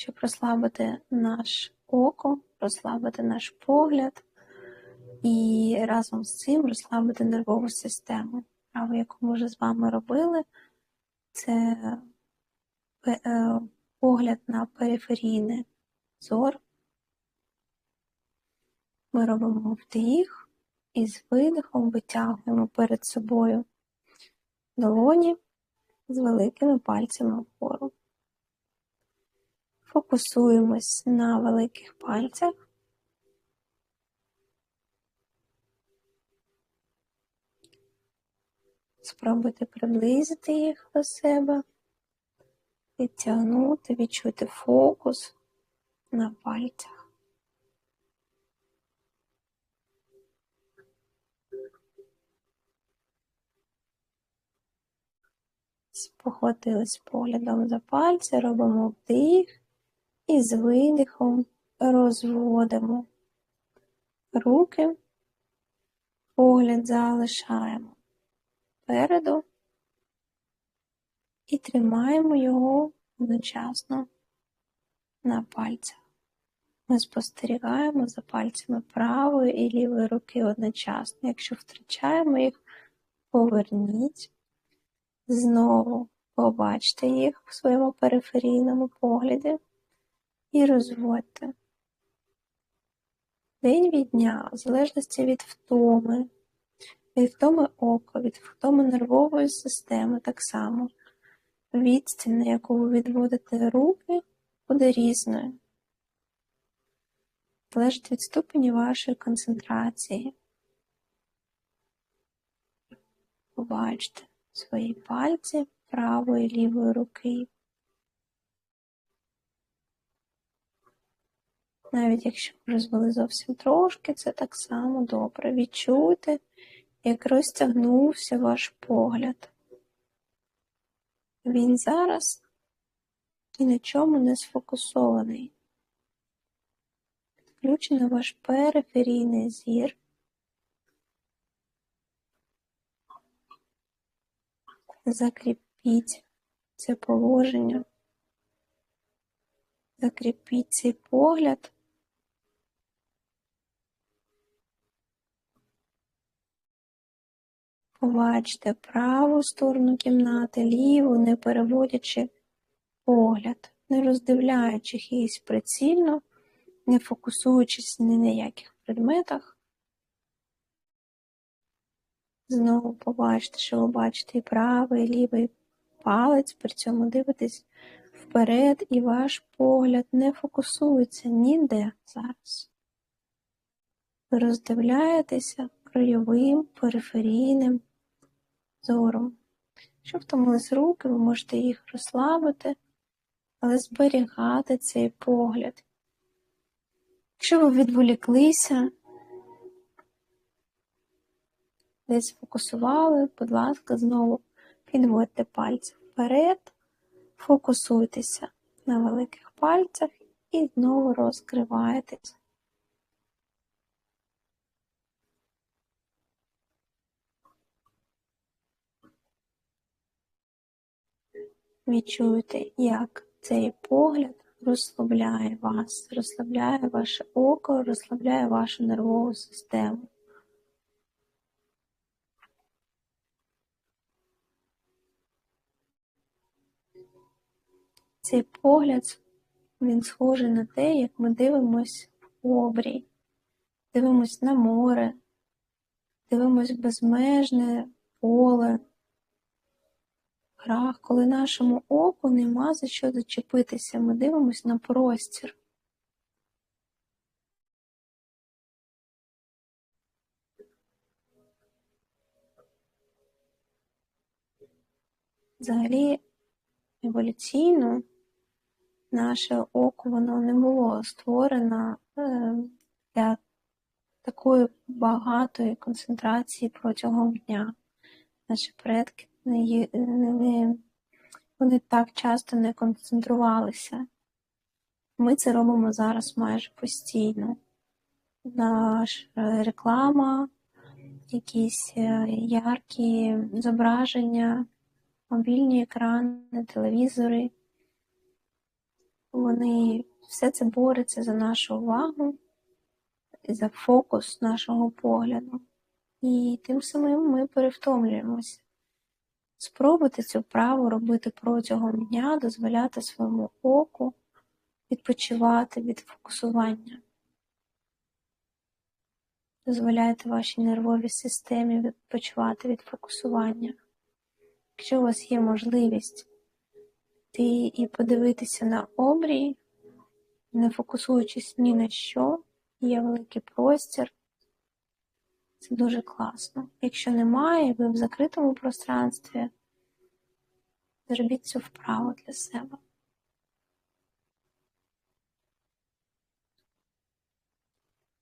щоб розслабити наш око, розслабити наш погляд і разом з цим розслабити нервову систему. Вправу, яку ми вже з вами робили, це е, погляд на периферійний зор. Ми робимо вдих і з видихом витягуємо перед собою долоні з великими пальцями вгору. Фокусуємось на великих пальцях. Спробуйте приблизити їх до себе, відтягнути, відчути фокус на пальцях. Походили поглядом за пальці, робимо вдих і з видихом розводимо. Руки, погляд залишаємо спереду і тримаємо його одночасно на пальцях. Ми спостерігаємо за пальцями правої і лівої руки одночасно. Якщо втрачаємо їх, поверніть, знову побачте їх в своєму периферійному погляді і розводьте. День від дня, в залежності від втоми, від втоми ока, від втоми нервової системи так само. Відстань, на яку ви відводите руки, буде різною. Залежить від ступені вашої концентрації. Побачте свої пальці правої і лівої руки. Навіть якщо розвели зовсім трошки, це так само добре. Відчуйте, як розтягнувся ваш погляд. Він зараз ні на чому не сфокусований. Включено ваш периферійний зір. Закріпіть це положення, закріпіть цей погляд. Побачте праву сторону кімнати, ліву, не переводячи погляд, не роздивляючи їх прицільно, не фокусуючись ні на яких предметах. Знову побачите, що ви бачите і правий, і лівий палець, при цьому дивитесь вперед, і ваш погляд не фокусується ніде зараз. Ви роздивляєтеся краєвим, периферійним зором. Якщо втомились руки, ви можете їх розслабити, але зберігати цей погляд. Якщо ви відволіклися, десь фокусували, будь ласка, знову підводьте пальці вперед, фокусуйтеся на великих пальцях і знову розкриваєтесь. Відчуйте, як цей погляд розслабляє вас, розслабляє ваше око, розслабляє вашу нервову систему. Цей погляд, він схожий на те, як ми дивимось в обрій, дивимось на море, дивимось в безмежне поле грах, коли нашому оку нема за що зачепитися, ми дивимося на простір. Взагалі, еволюційно наше око воно не було створено е, для такої багатої концентрації протягом дня. Наші предки не, не, вони так часто не концентрувалися. Ми це робимо зараз майже постійно. Наша е, реклама, якісь е, яркі зображення, мобільні екрани, телевізори. вони все це бореться за нашу увагу за фокус нашого погляду. І тим самим ми перевтомлюємося. Спробуйте цю вправу робити протягом дня, дозволяти своєму оку відпочивати від фокусування. Дозволяйте вашій нервовій системі відпочивати від фокусування. Якщо у вас є можливість ти і подивитися на обрій, не фокусуючись ні на що, є великий простір. Це дуже класно. Якщо немає, ви в закритому пространстві, зробіть цю вправу для себе.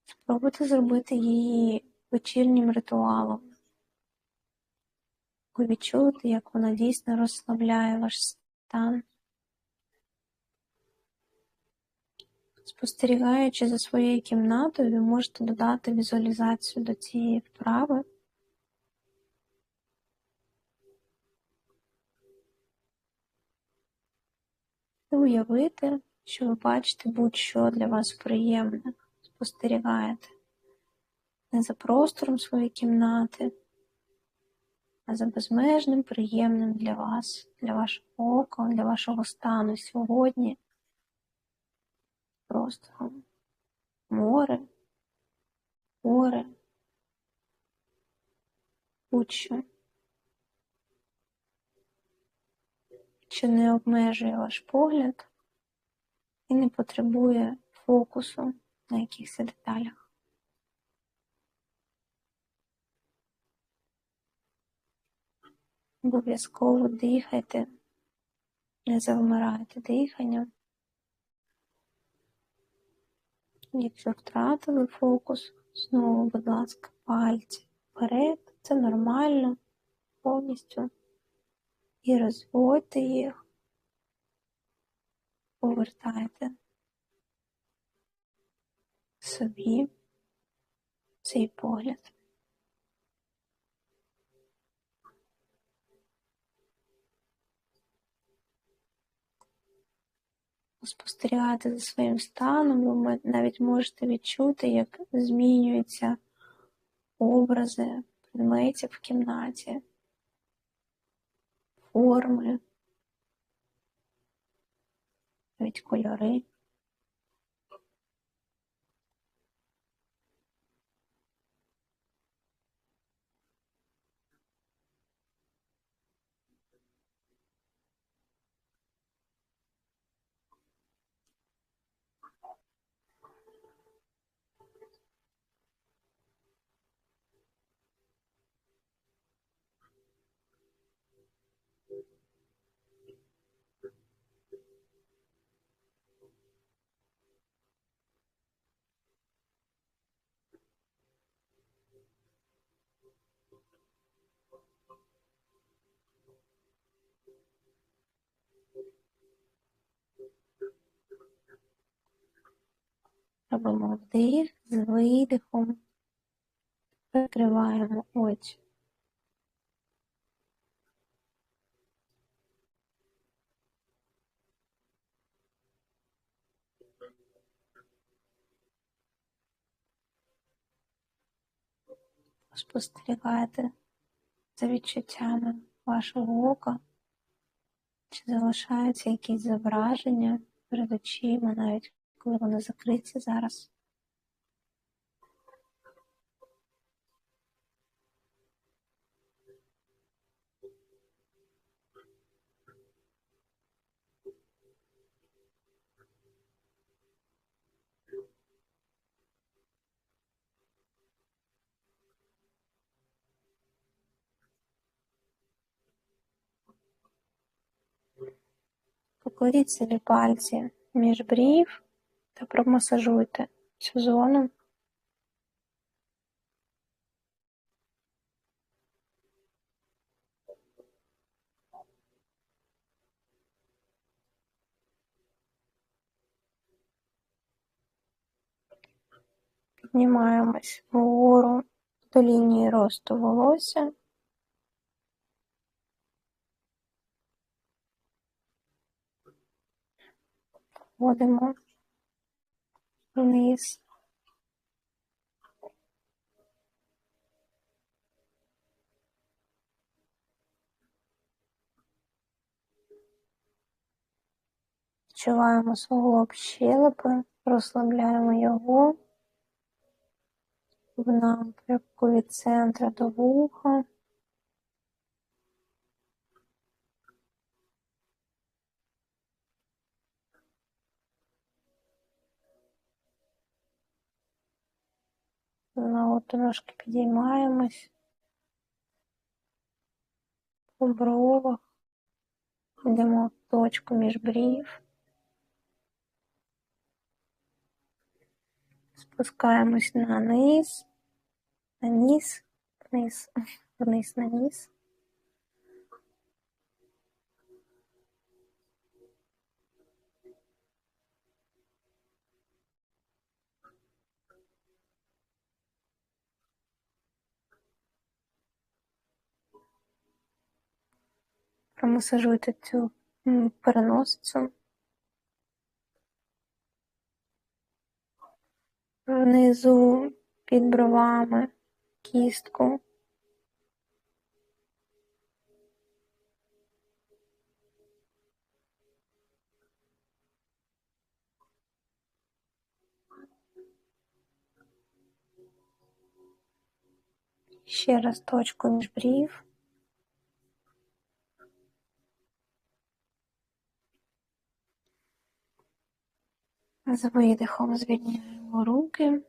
Спробуйте зробити її вечірнім ритуалом. Ви відчуєте, як вона дійсно розслабляє ваш стан. Спостерігаючи за своєю кімнатою, ви можете додати візуалізацію до цієї вправи. І уявити, що ви бачите будь-що для вас приємне, спостерігаєте не за простором своєї кімнати, а за безмежним приємним для вас, для вашого ока, для вашого стану сьогодні простором. Море, гори, будь-що, що не обмежує ваш погляд і не потребує фокусу на якихось деталях. Обов'язково дихайте, не завмирайте диханням. Якщо втратили фокус, знову, будь ласка, пальці вперед, це нормально, повністю. І розводьте їх, повертайте собі цей погляд. Спостерігати за своїм станом, ви навіть можете відчути, як змінюються образи предметів в кімнаті, форми, навіть кольори. Робимо вдих з видихом, прикриваємо очі. Спостерігаєте за відчуттями вашого ока, чи залишаються якісь зображення перед очима навіть коли вони закриті зараз. Покладіть собі пальці між брів та промасажуйте цю зону. Піднімаємось вгору до лінії росту волосся. вводимо вниз. Відчуваємо суглоб щелепи, розслабляємо його в напрямку від центра до вуха. Знову трошки підіймаємось. По бровах, йдемо в точку між брів, спускаємось на низ, на низ, вниз, вниз на низ. Промасажуйте цю переносицю. Внизу під бровами кістку. Ще раз точку між брів. З видихом звільняємо руки.